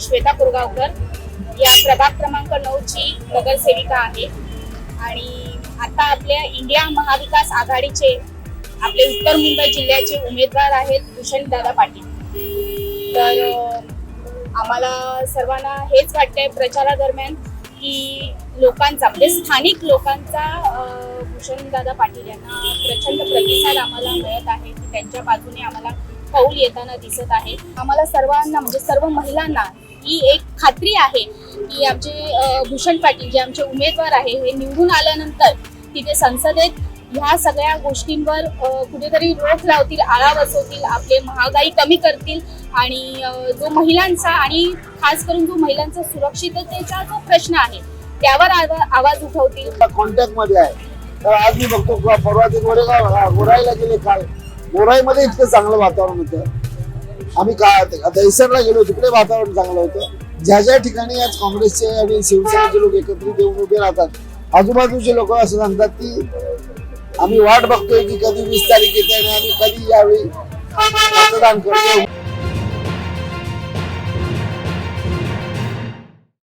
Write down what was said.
श्वेता कुरगावकर. या प्रभाग क्रमांक नऊची नगरसेविका आहे. आणि आता आपल्या इंडिया महाविकास आघाडीचे आपले उत्तर मुंबई जिल्ह्याचे उमेदवार आहेत भूषण दादा पाटील. तर आम्हाला सर्वांना हेच वाटतंय प्रचारादरम्यान की लोकांचा म्हणजे स्थानिक लोकांचा भूषण दादा पाटील यांना प्रचंड प्रतिसाद आम्हाला मिळत आहे की त्यांच्या बाजूने आम्हाला कौल येताना दिसत आहे. आम्हाला सर्वांना म्हणजे सर्व महिलांना ही एक खात्री आहे की आमचे भूषण पाटील जे आमचे उमेदवार आहे हे निवडून आल्यानंतर तिथे संसदेत ह्या सगळ्या गोष्टींवर कुठेतरी रोख लावतील आळा बसवतील आपले महागाई कमी करतील आणि जो महिलांचा आणि खास करून जो महिलांचा सुरक्षिततेचा जो प्रश्न आहे त्यावर आवा- आवाज उठवतील. कॉन्टॅक्टमध्ये आहे. तर आज मी बघतो परवा ते गोरेगाव गोराईला गेले काल. गोराईमध्ये इतकं चांगलं वातावरण होतं. आम्ही का दहिसरला गेलो तिकडे वातावरण चांगलं होतं. ज्या ज्या ठिकाणी आज काँग्रेसचे आणि शिवसेनेचे लोक एकत्रित येऊन उभे राहतात आजूबाजूचे लोक असं सांगतात की आम्ही वाट बघतोय की कधी वीस तारीख येते आणि आम्ही कधी यावेळी मतदान करतो